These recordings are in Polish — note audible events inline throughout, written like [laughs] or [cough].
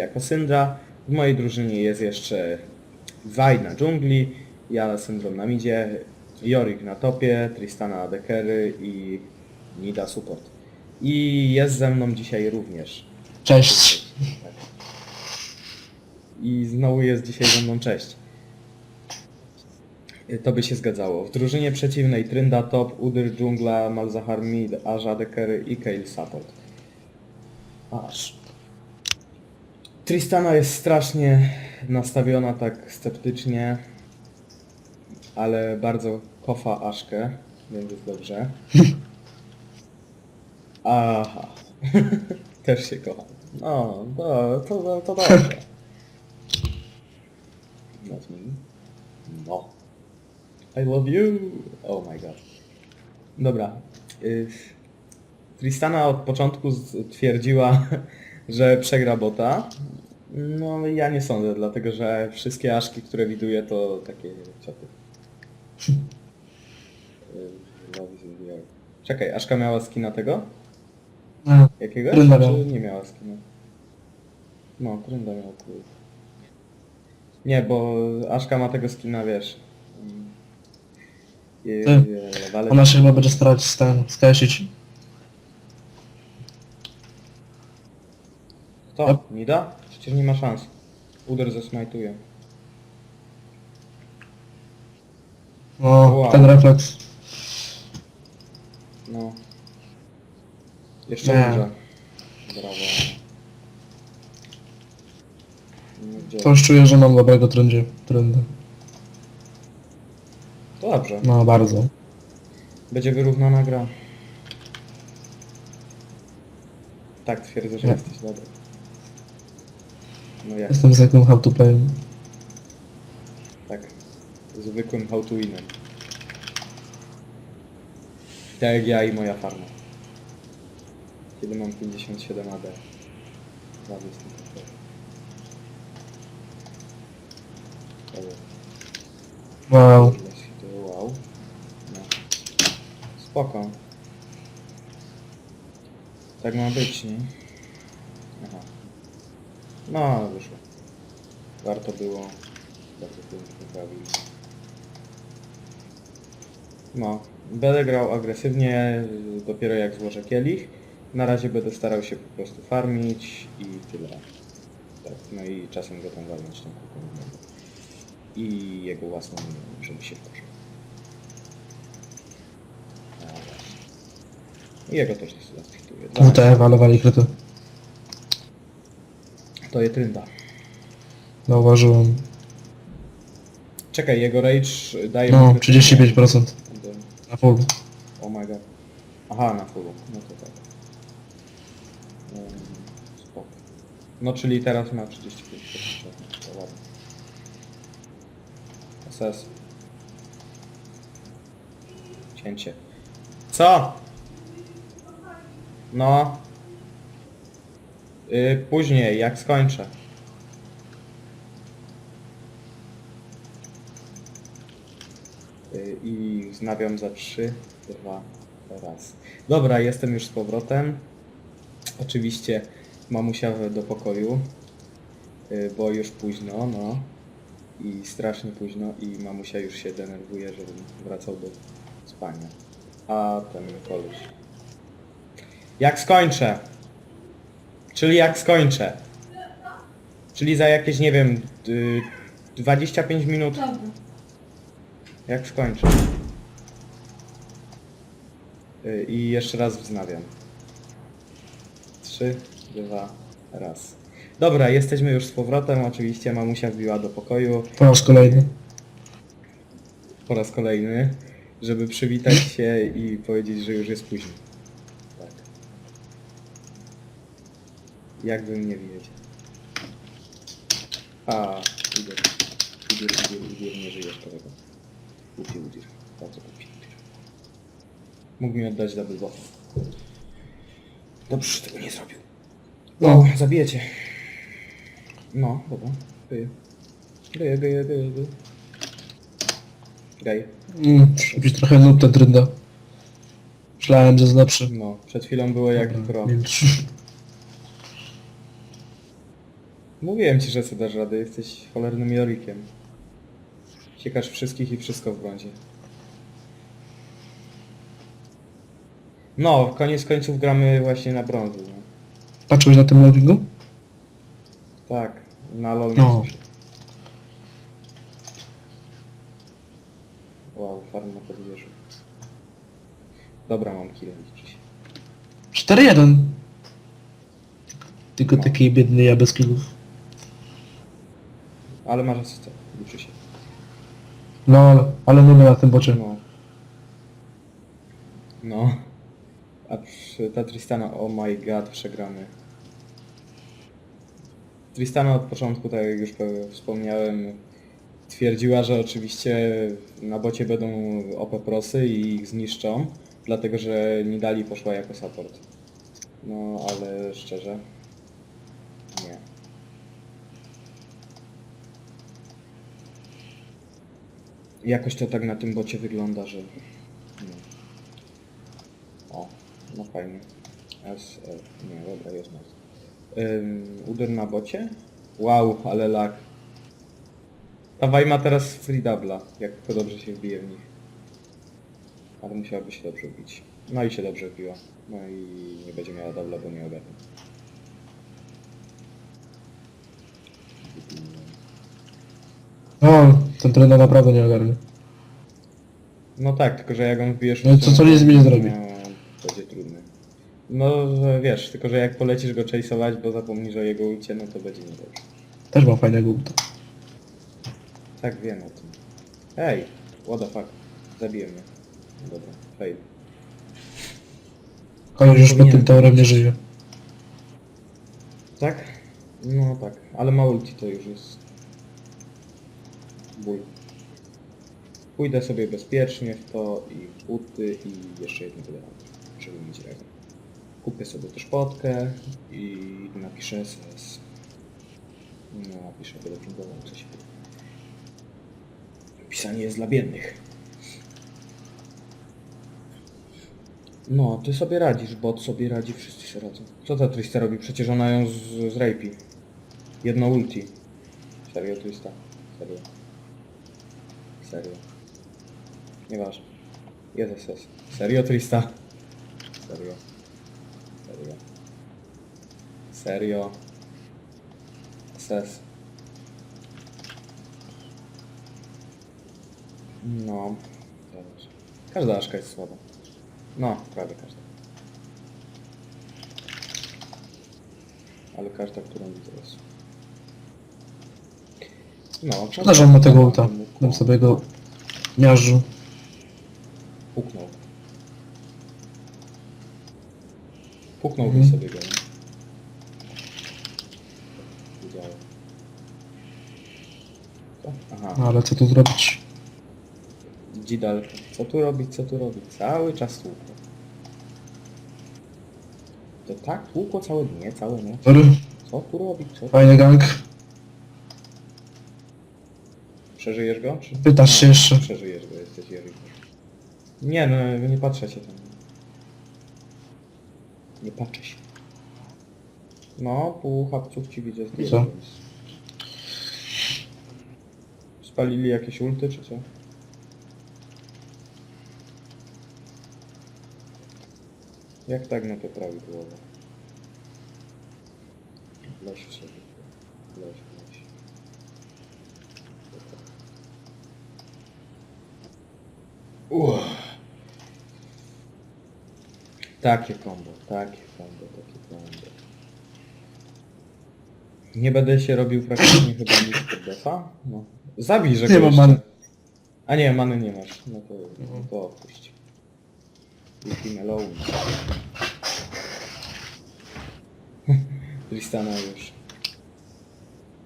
jako Syndra. W mojej drużynie jest jeszcze Waj na dżungli, ja Syndrom na midzie, Jorik na topie, Tristana AD Carry i Nida support. I jest ze mną dzisiaj również. Cześć. Tak. I znowu jest dzisiaj ze mną cześć. To by się zgadzało. W drużynie przeciwnej Trynda top, Udyr dżungla, Malzahar mid, Aż AD Carry i Kayle support. Aż. Tristana jest strasznie nastawiona tak sceptycznie, ale bardzo kocha Aszkę, więc jest dobrze. [laughs] Aha. [laughs] Też się kocha. No, to, to, to dobrze. Not me. No. I love you. Oh my god. Dobra. Y, Tristana od początku twierdziła, że przegra bota. No ja nie sądzę, dlatego że wszystkie aszki, które widuję to takie cioty. [laughs] Czekaj, Aszka miała skina tego? No, Jakiegoś? Trynda miała. Czy nie miała skina? No, Trynda miała kul. Nie, bo Aszka ma tego skina, wiesz. Je, Ty. je, ale... Ona się chyba będzie starać z ten, skasić. Kto? Nida? Przecież nie ma szans. Uder zasmajtuje. No, Wow. ten refleks. No. Jeszcze Nie. może. Brawo. No, gdzie? To już czuję, że mam dobrego trendzie. Trendy. To dobrze. No, bardzo. Będzie wyrównana gra. Tak, twierdzę, że Nie. jesteś dobry. No jak? Jestem zwykłym how to play. Tak. Zwykłym how to winem. Tak jak ja i moja farma. Kiedy mam 57 AD. Tak. Dobra. Wow. Wow. No. Spoko. Tak ma być, nie? No, wyszło. Warto było. Bardzo pięknie prawił. No. Będę grał agresywnie, y, dopiero jak złożę kielich. Na razie będę starał się po prostu farmić i tyle. Tak, no i czasem go tam walnąć tą innego. I jego własną, żeby się wkurzył. A, właśnie. I jego też zaspituję. WTF, ale wali kryty. To je trynda. Zauważyłem. Czekaj, jego rage daje... No, mi krytykę. 35% na full. Oh my god. Aha, na fullu. No to tak. Um, spoko. No czyli teraz ma 35%. To ładnie. SS. Cięcie. Co? No. Y, później, jak skończę. Y, i wznawiam za 3, 2, raz. Dobra, jestem już z powrotem. Oczywiście mamusia do pokoju, y, bo już późno, no. I strasznie późno i mamusia już się denerwuje, żebym wracał do spania. A ten koleś. Jak skończę? Czyli jak skończę? Czyli za jakieś, nie wiem, y, 25 minut Dobra. jak skończę. Y, I jeszcze raz wznawiam. Trzy, dwa, raz. Dobra, jesteśmy już z powrotem. Oczywiście mamusia wbiła do pokoju Po raz kolejny. po raz kolejny, żeby przywitać się i powiedzieć, że już jest późno. Tak. Jakbym nie wiedział. A, idę. Idę, idę, idę, nie żyjesz kolego. Głupi udzier. Bardzo głupi udzier. Mógł mi oddać double buffa. Dobrze, że tego nie zrobił. No, zabijecie. No, dobra. Geję. Geję, geję, geję, geję. Gej. Mm, trochę noob ten trynda. Myślałem, że jest lepszy. No, przed chwilą było jak Dobra, kro. [laughs] Mówiłem ci, że sobie dasz radę, jesteś cholernym Jorikiem. Ciekasz wszystkich i wszystko w brązie. No, koniec końców gramy właśnie na brązu. No. Patrzyłeś na tym loadingu? Tak, na LoL No. nie Wow, farma podwieżył. Dobra, mam kill, liczy się. 4-1. Tylko taki biedny ja bez killów. Ale masz asystę, liczy się. No, ale- nie na tym bocie. No. No. A przy ta Tristana, oh my god, przegramy. Tristana od początku, tak jak już wspomniałem, twierdziła, że oczywiście na bocie będą OP prosy i ich zniszczą, dlatego że Nidali poszła jako support. No, ale szczerze, nie. Jakoś to tak na tym bocie wygląda, że... No. O, no fajnie. S, e, nie, dobra, jest nas. Uder na bocie? Wow, ale lag. Ta ma teraz free double'a, jak to dobrze się wbije w nich. Ale musiałaby się dobrze wbić. No i się dobrze wbiła. No i nie będzie miała double'a, bo nie ogarnie. No, ten trener naprawdę nie ogarnie. No tak, tylko że jak on wbijesz... No i co- co nie zrobi? No, będzie trudne. No, że wiesz, tylko że jak polecisz go chase'ować, bo zapomnisz o jego ucie, no to będzie niedobrze. Też mam fajnego ulta. Tak, wiem o tym. Ej, what the fuck. Zabiję mnie. Dobra, fail. Kojar już pod Powinien tym towerem nie żyje. Tak? No tak, ale ma ulti to już jest... Ból. Pójdę sobie bezpiecznie w to i w buty i jeszcze jedno wydaram, żeby mieć rewę. Kupię sobie też potkę i napiszę SS. No napiszę, będę próbował coś. Pisanie jest dla biednych. No, ty sobie radzisz, bot sobie radzi, wszyscy się radzą. Co ta Trista robi? Przecież ona ją z, z rapi. Jedno ulti. Serio Trista? Serio. Serio. Nieważne. Jest SS. Serio Trista? Serio. Serio. Serio. SS. No. Każda aszka jest słaba. No, prawie każda. Ale każda, którą widzę jest. No, on ma tego ulta. Bym sobie go miażdżył. Puknął. Puknął Mhm. sobie go, nie? Widziałem. Co? Aha. No, ale co tu zrobić? Dzidal. Co tu robić, co tu robić? Cały czas tłukło. To tak tłukło całe dnie, całe noc. Sorry. Co tu robić? Co tu... Fajny gang. Przeżyjesz go? Czy... Pytasz się jeszcze. Przeżyjesz go, jesteś. Nie, no nie patrzę się tam. Nie patrzę się. No, pół chapców ci widzę Co? więc- Spalili jakieś ulty, czy co? Jak tak, no to prawidłowo. Leś w sobie. Leś, leś. Uff. Takie kombo, takie kombo, takie kombo. Nie będę się robił praktycznie chyba nic pod defa. No. Zabij, że Nie go mam many. A nie, many nie masz. No to, no to opuść. Leave him alone. Tristana już.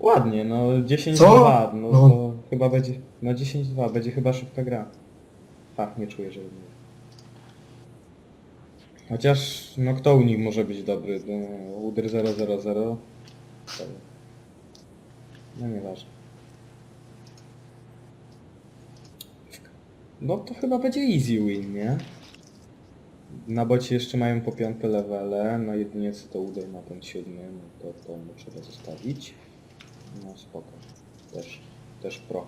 Ładnie, no 10-2, Co? no, No. to chyba będzie, no 10-2, będzie chyba szybka gra. Tak, nie czuję, że nie. Chociaż, no kto u nich może być dobry? No, Udyr 000? To- No nieważne. No to chyba będzie easy win, nie? Na bocie jeszcze mają po piąte levele, no jedynie co to Udyr ma ten siódmy, no to to mu trzeba zostawić. No spoko. Też, też pro.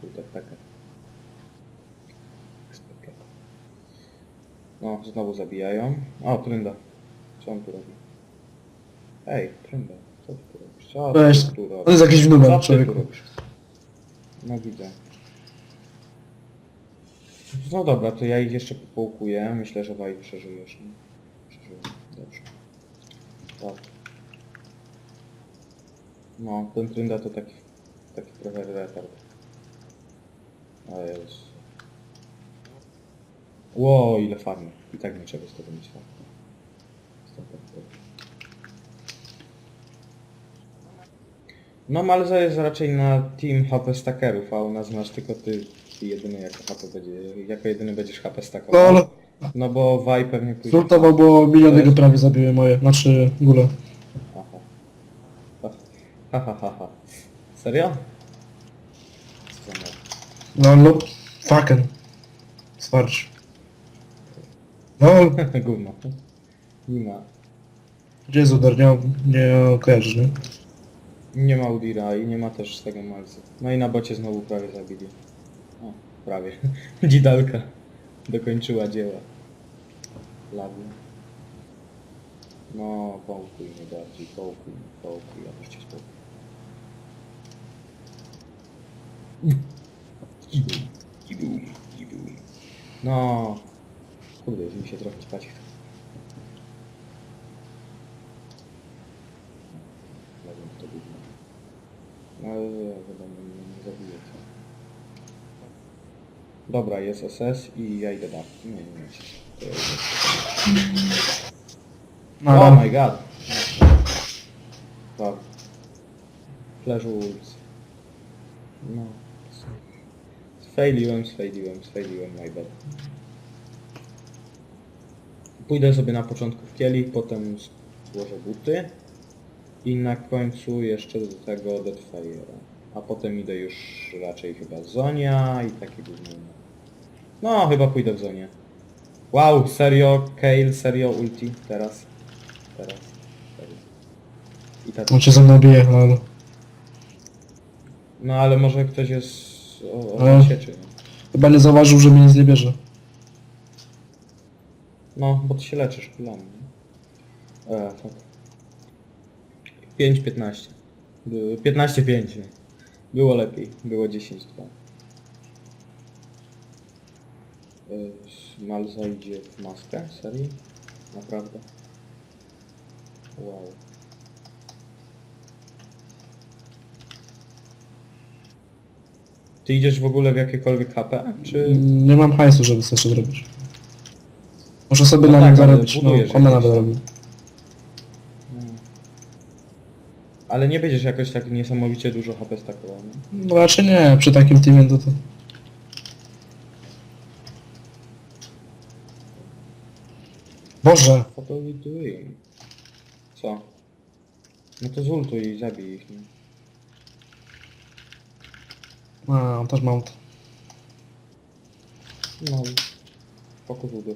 Kurde, pekę. No, znowu zabijają. O, Trynda. Co on tu robi? Ej, Trynda, co ty tu robisz? Co Weź. ty tu robisz? To jest jakiś Co numer, ty tu człowieku. robisz? No widzę. No dobra, to ja ich jeszcze popołkuję. Myślę, że Waj przeżyjesz. Nie? Przeżyję. Dobrze. Tak. No, ten Trynda to taki, taki trochę retard. Ale jest... Ło, ile farmy. I tak niczego z tego nie świadczy. No Malza jest raczej na team HP stackerów, a u nas masz tylko ty, ty jedyny jako HP będzie, jako jedyny będziesz HP No stackował. ale No bo Waj pewnie pójdzie. zultował, bo miliony go prawie zabiły moje, znaczy gule. Aha. Ha ha ha ha. Serio? Co za mord. No no, fucking. Swarcz. No, [laughs] Gówno. Ma. gdzie jest udar? Nie, nie kojarzysz, nie? Nie ma Udira i nie ma też tego Malzy. No i na bocie znowu prawie zabili. O, prawie. [laughs] Dzidalka dokończyła dzieła. Lawy. No, połkuj mnie bardziej, połkuj, połkuj, ja puśćcie spokój. Kibum, kibum, kibum. No, kurde, już mi się trochę spać chce. To gówno. No ale chyba mnie nie zabije co. Dobra, jest SS i ja idę back. Nie, nie, nie. To. No, Oh ale- my god. Wow. Flash Wolves. No. Sfailiłem, sfailiłem, sfailiłem, my bad. Pójdę sobie na początku w kielich, potem złożę buty. I na końcu jeszcze do tego Deadfire'a. A potem idę już raczej chyba Zonia i takie główne. No, chyba pójdę w Zonie. Wow, serio, Kale, serio, ulti, teraz. Teraz. Serio. I tak. On cię ze mną bije, ale... No ale może ktoś jest o, o No. sieczy? Chyba nie zauważył, że mnie nic nie bierze. No, bo ty się leczysz kulami, nie? E, tak. 5-15. By- 15-5, nie? Było lepiej. Było 10-2. E, Malza idzie w maskę? Serii? Naprawdę? Wow. Ty idziesz w ogóle w jakiekolwiek HP? Czy... Nie mam hajsu, żeby coś zrobić. Muszę sobie No na tak, nim ale zarobić, no, budujesz komena jakieś będę tam. robił. Mm. Ale nie będziesz jakoś tak niesamowicie dużo HP stakował, nie? No raczej nie, przy takim teamie to to... Boże! What are we doing? Co? No to zultuj i zabij ich, nie? A, też mam to. No. Fokus udy.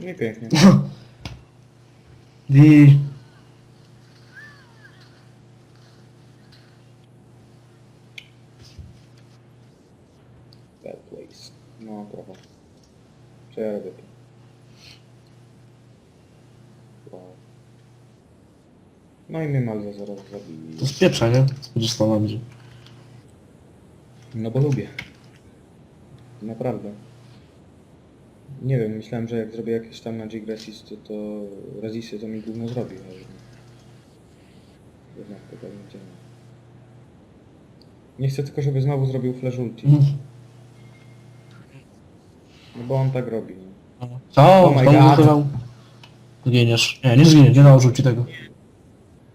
No [laughs] i pięknie. I... Bad place. No trochę. Co ja robię tu? Wow. No i mnie Malza zaraz zabili. To z pieprza, nie? Będziesz będzie. No bo lubię. Naprawdę. Nie wiem, myślałem, że jak zrobię jakieś tam Magic Resist, to, to Resisty to mi gówno zrobi, ale... Jednak to tak nie działa. Nie chcę tylko, żeby znowu zrobił Flash Ulti. Mhm. No bo on tak robi. nie? Co? Oh my Znowu God. Zginiesz. Nie, nie zginie, nie nałożył ci tego.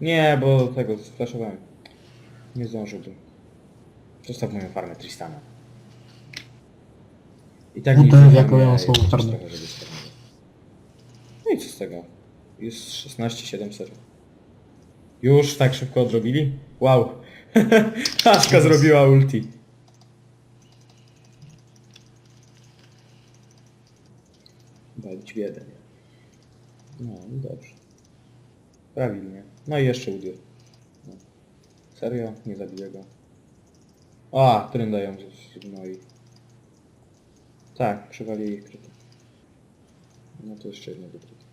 Nie, bo tego sflashowałem. Nie zdążyłbym. Zostaw moją farmę Tristana. I tak No nic to nie jak farmię, ja a żeby sfarmić. No i co z tego? Jest 16700. Już tak szybko odrobili? Wow. [laughs] Aszka zrobiła ulti. Walić biedę, nie? No i dobrze. Prawilnie. No i jeszcze udier. No. Serio? Nie zabiję go. A, tryn dają no i... Tak, przywali ich kryty. No to jeszcze jedno wykryte.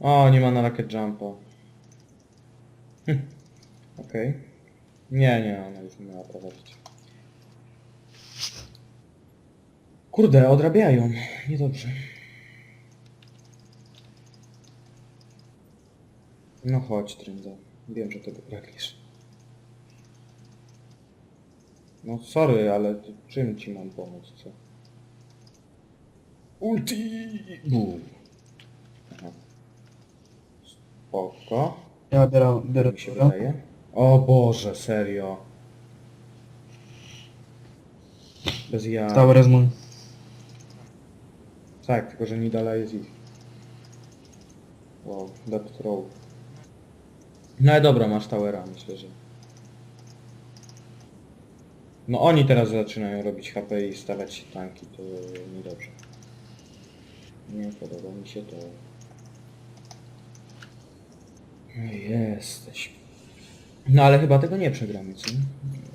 O, nie ma na racket jumpa. Hm. Okej. Nie, nie, ona już nie miała prawa życia. Kurde, odrabiają. Niedobrze. No chodź, Trynda. Wiem, że tego pragniesz. No sorry, ale czym ci mam pomóc, co? Ulti! Bum. Aha. Spoko. Ja biorę, biorę mi się dobra. wydaje. O Boże, serio. Bez ja. Tower jest mój. Tak, tylko że Nidala jest ich. Wow, depth row. No ale dobra, masz towera, myślę, że... No oni teraz zaczynają robić HP i stawiać się tanki, to niedobrze. Nie podoba mi się to. Jesteś. No ale chyba tego nie przegramy, co?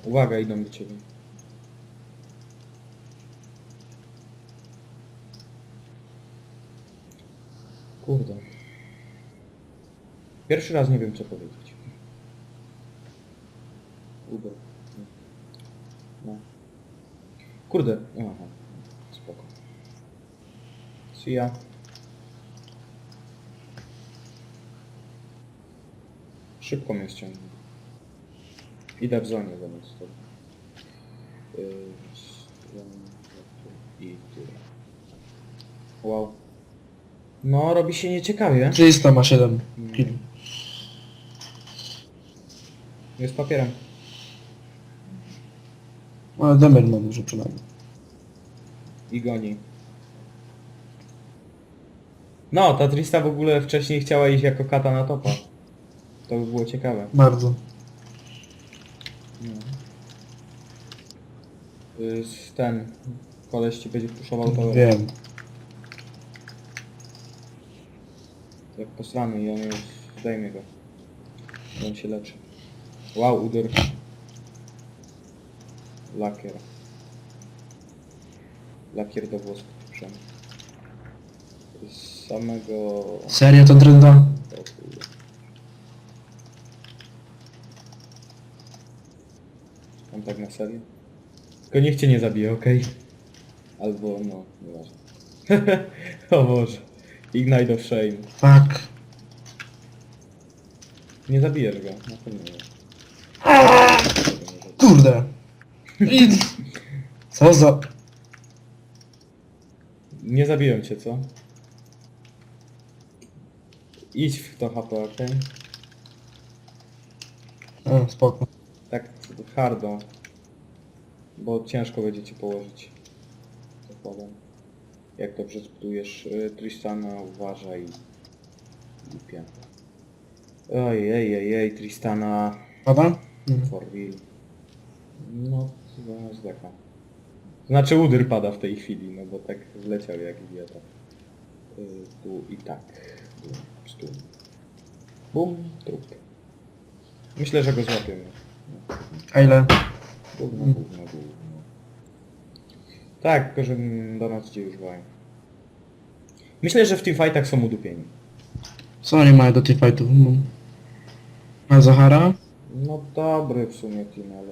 Uwaga, idą do ciebie. Kurde. Pierwszy raz nie wiem co powiedzieć. Uber. No. Kurde. Aha. See ya. Szybko mnie ściągnął. Idę w zonie zamiast tego. Yy, I tyle. Wow. No, robi się nieciekawie. 300 ma 7 kill. Jest papierem. Ale damage ma dużo przynajmniej. I goni. No, ta Trista w ogóle wcześniej chciała iść jako kata na topa. To by było ciekawe. Bardzo. No. Y, z- Ten koleś ci będzie puszował to Wiem. jak posrany i on już zdejmie go. On się leczy. Wow, uder. Lakier. Lakier do włosków przynajmniej. Z samego... Serio to kurde. On tak na serio? Tylko niech cię nie zabije, okej? Albo no, nieważne. [laughs] o Boże. Ignite of Shame. Tak. Nie zabijesz go, na pewno nie. Kurde. I... [laughs] Co za... Nie zabiłem cię, co? Idź w to HP, okej? A, spoko. Tak hardo. Bo ciężko będzie ci położyć. Zakładam. Jak dobrze zbudujesz y, Tristana, uważaj. I pięknie. Oj, ej, ej, ej, Tristana. Pada? Mhm. For real. No, chyba zdeka. Znaczy udyr pada w tej chwili, no bo tak zleciał jak idiota. Y, tu i tak. Bum, stół. Bum, trup. Myślę, że go złapiemy. No. A ile? Gówno, gówno, gówno. Tak, tylko że mm, do nas gdzie już wają. Myślę, że w teamfightach są udupieni. Co oni mają do tych fightów? No. A Zahara? No dobry w sumie team, ale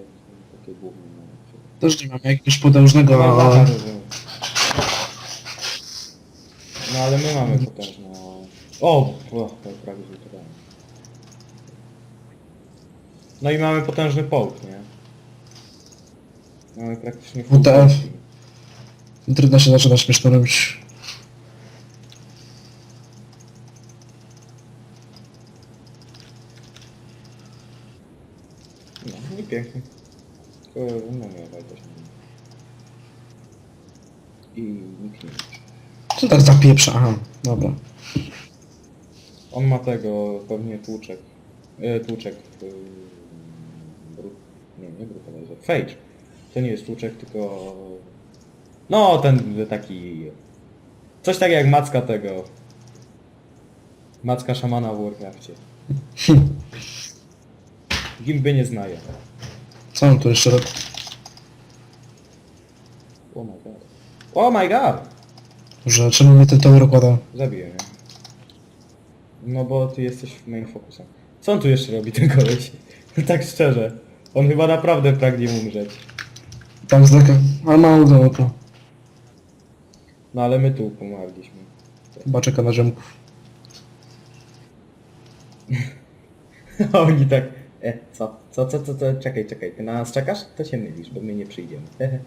takie gówno. No, Też nie mam jakiegoś potężnego... Że- no ale my mamy potężną... O! o to prawie zlutowałem. No i mamy potężny połk, nie? Mamy praktycznie full WTF. połk. Trudno się zaczyna śmieszno robić. No i pięknie. Tylko, no nie, też nie. I nikt nie. Co tak zapieprza? Aha, dobra. On ma tego pewnie tłuczek. E, tłuczek. E, bru, nie, nie brutalizer. Phage. To nie jest tłuczek, tylko... No, ten taki... Coś tak jak macka tego. Macka szamana w Warcrafcie. [laughs] Gimby nie znają. Co on tu jeszcze robi? Oh my god. Oh my god! Że czemu mnie ten tower okłada? Zabiję mnie. No bo ty jesteś w main focusem. Co on tu jeszcze robi ten koleś? [laughs] tak szczerze. On chyba naprawdę pragnie umrzeć. Tam z daleka. Ale mało daleko. No ale my tu pomagliśmy. Chyba czeka na ziomków. [laughs] A Oni tak... E, co? Co, co, co, co? Czekaj, czekaj. Ty na nas czekasz? To się mylisz, bo my nie przyjdziemy. [laughs]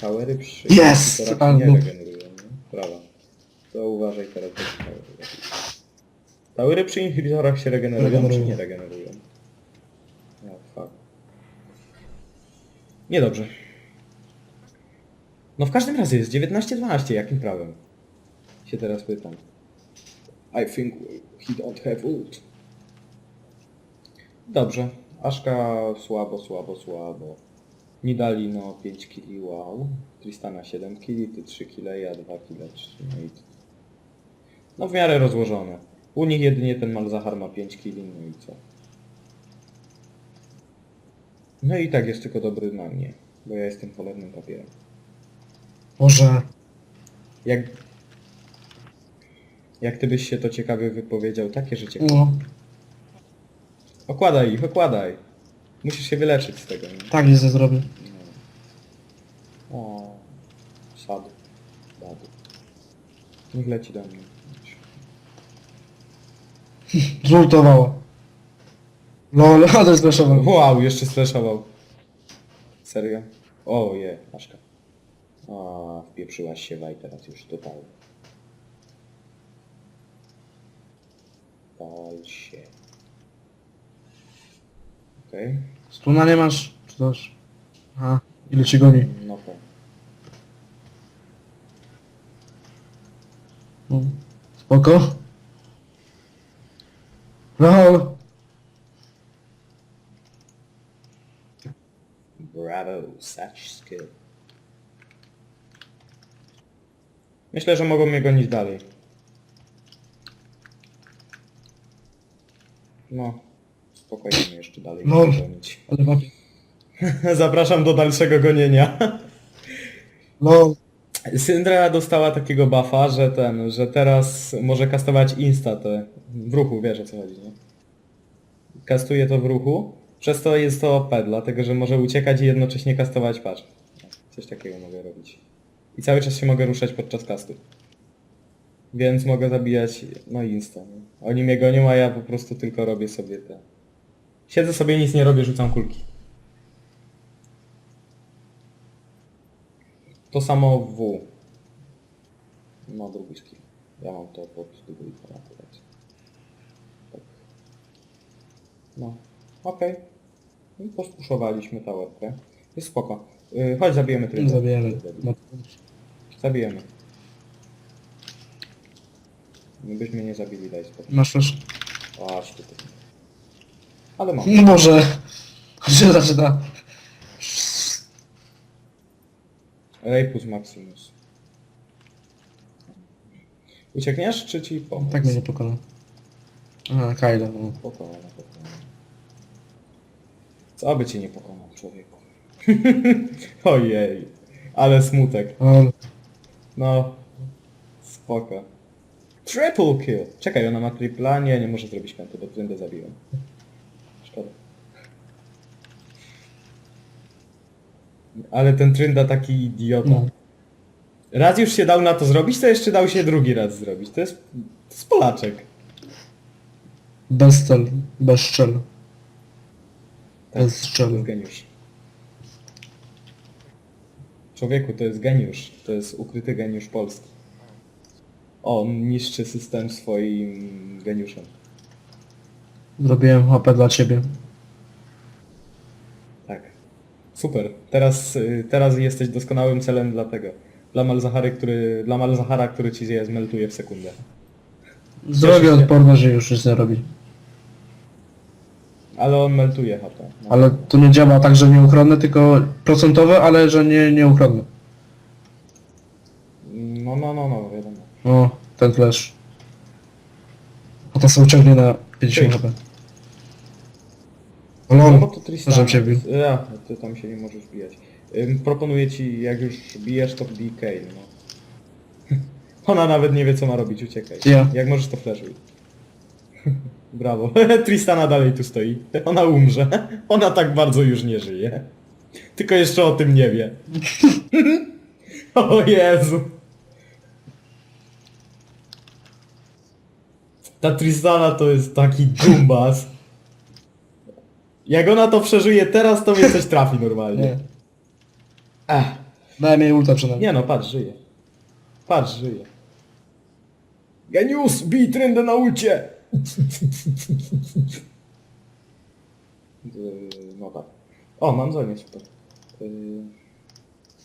Towery przy... To no. regenerują, nie? Brawa. To uważaj teraz. bo się. Towery przy inhibitorach się regenerują, Regenerują. czy nie regenerują? No, fuck. Niedobrze. No w każdym razie jest 19-12, jakim prawem? Się teraz pytam. I think he don't have ult. Dobrze. Aszka słabo, słabo, słabo. Nidali no 5 kili, wow. Tristana 7 kili, ty 3 kile, ja 2 kile, 3, no i... No w miarę rozłożone. U nich jedynie ten Malzahar ma 5 kili, no i co? No i tak jest tylko dobry na mnie, bo ja jestem cholernym papierem. Może... Jak... Jak ty byś się to ciekawie wypowiedział, takie życie. No, Okładaj ich, okładaj. Musisz się wyleczyć z tego. Nie? tak nic nie zrobię. No. O, sad. Bad. Niech leci do mnie. Zultowała. Lol, ale zgłaszował. Wow, jeszcze slashował. Serio? O je, Aszka. A, wpieprzyłaś się waj teraz już totalnie. Pal się. Okej. Stuna nie masz? Czy coś? Aha. Ile ci goni? No to. No. Spoko. Lol. Bravo, such skill. Myślę, że mogą mnie gonić dalej. No, spokojnie mnie jeszcze dalej No. mogą gonić. Ale. [laughs] Zapraszam do dalszego gonienia. Lol. Syndra dostała takiego buffa, że ten, że teraz może kastować insta te w ruchu, wiesz o co chodzi, nie? Kastuje to w ruchu, przez to jest to OP, dlatego że może uciekać i jednocześnie kastować, patrz. Coś takiego mogę robić. I cały czas się mogę ruszać podczas kastu. Więc mogę zabijać, no insta. Nie? Oni mnie gonią, a ja po prostu tylko robię sobie te... Siedzę sobie, nic nie robię, rzucam kulki. To samo w. No drugi skill. Ja mam to pod dwójką akurat. Tak. No. Okej. I pospuszowaliśmy towerkę. Jest spoko. Yy, chodź zabijemy tryb. Zabijemy. No. Zabijemy. Byśmy nie zabili, daj spokój. Masz też? Aż tutaj. Ale mam. No może. Się zaczyna. Rapus Maximus. Uciekniesz, czy ci pomóc? Tak mnie nie pokona. A, Kylo. No. Pokonał, pokonał. Co by cię nie pokonał, człowieku? [laughs] Ojej, ale smutek. No, spoko. Triple kill! Czekaj, ona ma tripla? Nie, nie może zrobić piąty, bo tryndę zabiłem. Szkoda. Ale ten trynda taki idiota. No. Raz już się dał na to zrobić, to jeszcze dał się drugi raz zrobić. To jest, to jest Polaczek. Bez cel. Bez strzel. Tak, Bez To jest strzel. geniusz. Człowieku, to jest geniusz. To jest ukryty geniusz Polski. On niszczy system swoim geniuszem. Zrobiłem HP dla ciebie. Super. Teraz, y, teraz jesteś doskonałym celem dla tego. Dla Malzahary, który, dla Malzahara, który ci je zmeltuje w sekundę. Zdrowie odporne, że już nic nie robi. Ale on meltuje HP. No. Ale to nie działa tak, że nieuchronne, tylko procentowe, ale że nie nieuchronne. No, no, no, no, wiadomo. No, ten flash. A to sobie uciągnie na 50 Ty. HP. No bo No, to Tristana. Żebym cię bił. Ja, ty tam się nie możesz bijać. Ym, proponuję ci, jak już bijesz, to bij Kale, no. [laughs] Ona nawet nie wie, co ma robić, uciekaj. Ja. Jak możesz, to flashuj. [laughs] Brawo. [laughs] Tristana dalej tu stoi. Ona umrze. Ona tak bardzo już nie żyje. Tylko jeszcze o tym nie wie. o Jezu. Ta Tristana to jest taki gumbas. Jak ona to przeżyje teraz, to mnie coś trafi normalnie. nie. Ech. Daj mi ulta przynajmniej. Nie no, patrz, żyje. Patrz, żyje. Genius, bij trendę na ulcie! Yy, No tak. O, mam zonię, super. Yy,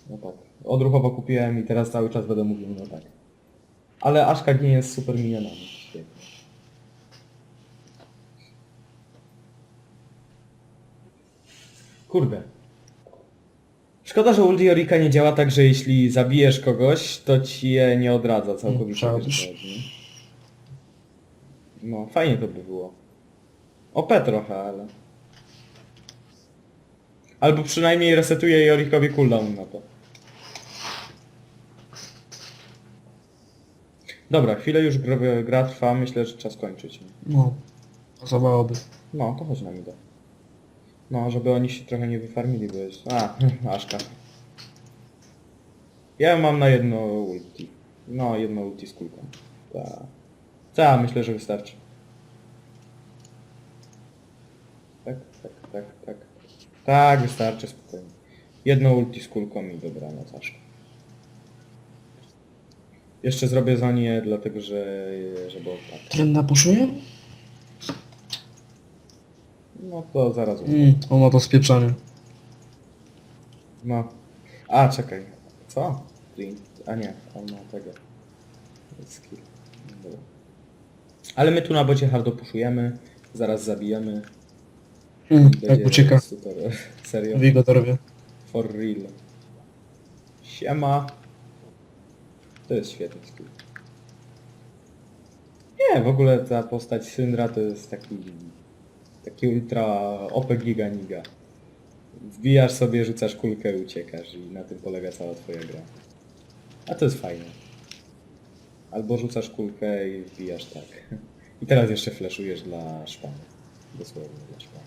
No tak. Odruchowo kupiłem i teraz cały czas będę mówił, no tak. Ale Aszka nie jest super minionami. Kurde. Szkoda, że ult Jorika nie działa tak, że jeśli zabijesz kogoś, to ci je nie odradza całkowicie. Mm, wiesz, trzeba co chodzi. No, fajnie to by było. OP trochę, ale... Albo przynajmniej resetuje Jorikowi cooldown na to. Dobra, chwilę już gra, gra trwa, myślę, że czas kończyć. No. Pasowałoby. No, to chodź na mida. No, żeby oni się trochę nie wyfarmili, bo jest... A, Aszka. Ja mam na jedno ulti. No, jedno ulti z kulką. Tak. Ta, myślę, że wystarczy. Tak, tak, tak, tak. Tak, wystarczy, spokojnie. Jedno ulti z kulką i dobra, na Aszka. Jeszcze zrobię za nie, dlatego że... żeby tak. Trenda puszuje? No to zaraz. Mm, on ma to spieprzanie. No. A, czekaj. Co? A nie, on ma tego. Skill. Dobra. Ale my tu na bocie hardo puszujemy. Zaraz zabijemy. Mm, Będzie ucieka. Super. [laughs] Serio. Wigo to robię. For real. Siema. To jest świetny skill. Nie, w ogóle ta postać Syndra to jest taki... Taki ultra OP giga niga. Wbijasz sobie, rzucasz kulkę, uciekasz i na tym polega cała twoja gra. A to jest fajne. Albo rzucasz kulkę i wbijasz tak. [laughs] I teraz jeszcze flashujesz dla szpany. Dosłownie dla szpany.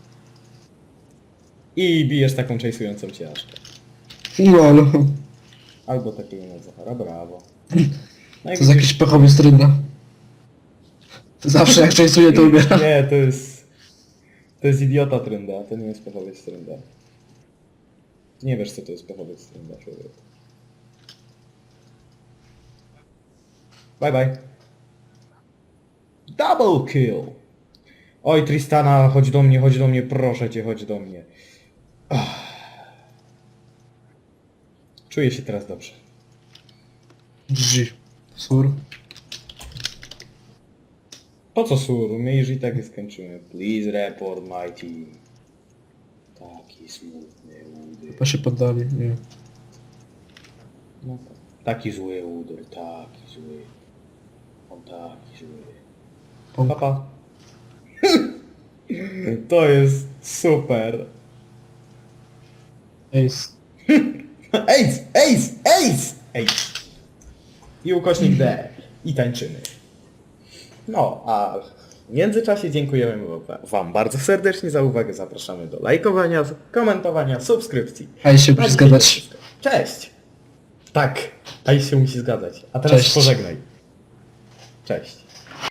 I bijesz taką chase'ującą cię ażkę. No, ale... Albo takiego na Zachara, brawo. No [laughs] i To jest jakiś pechowy strynda. To zawsze jak częstuje to ubiera. Nie, to jest... To jest idiota trynda, to nie jest pechowiec trynda. Nie wiesz co to jest pechowiec trynda, człowiek. Bye bye. Double kill! Oj Tristana, chodź do mnie, chodź do mnie, proszę cię, chodź do mnie. Ach. Czuję się teraz dobrze. GG. Sur. Po co sur? My już i tak je skończymy. Please report my team. Taki smutny udyr. Chyba się poddali. Nie. No, taki zły udyr, taki zły. On taki zły. Pąk. Papa. [laughs] to jest super. Ace. [laughs] Ace! Ace! Ace! Ace! I ukośnik D. I tańczymy. No, a w międzyczasie dziękujemy Wam bardzo serdecznie za uwagę. Zapraszamy do lajkowania, komentowania, subskrypcji. A się Na musi zgadzać. Cześć! Tak, a się musi zgadzać. A teraz Cześć. pożegnaj. Cześć.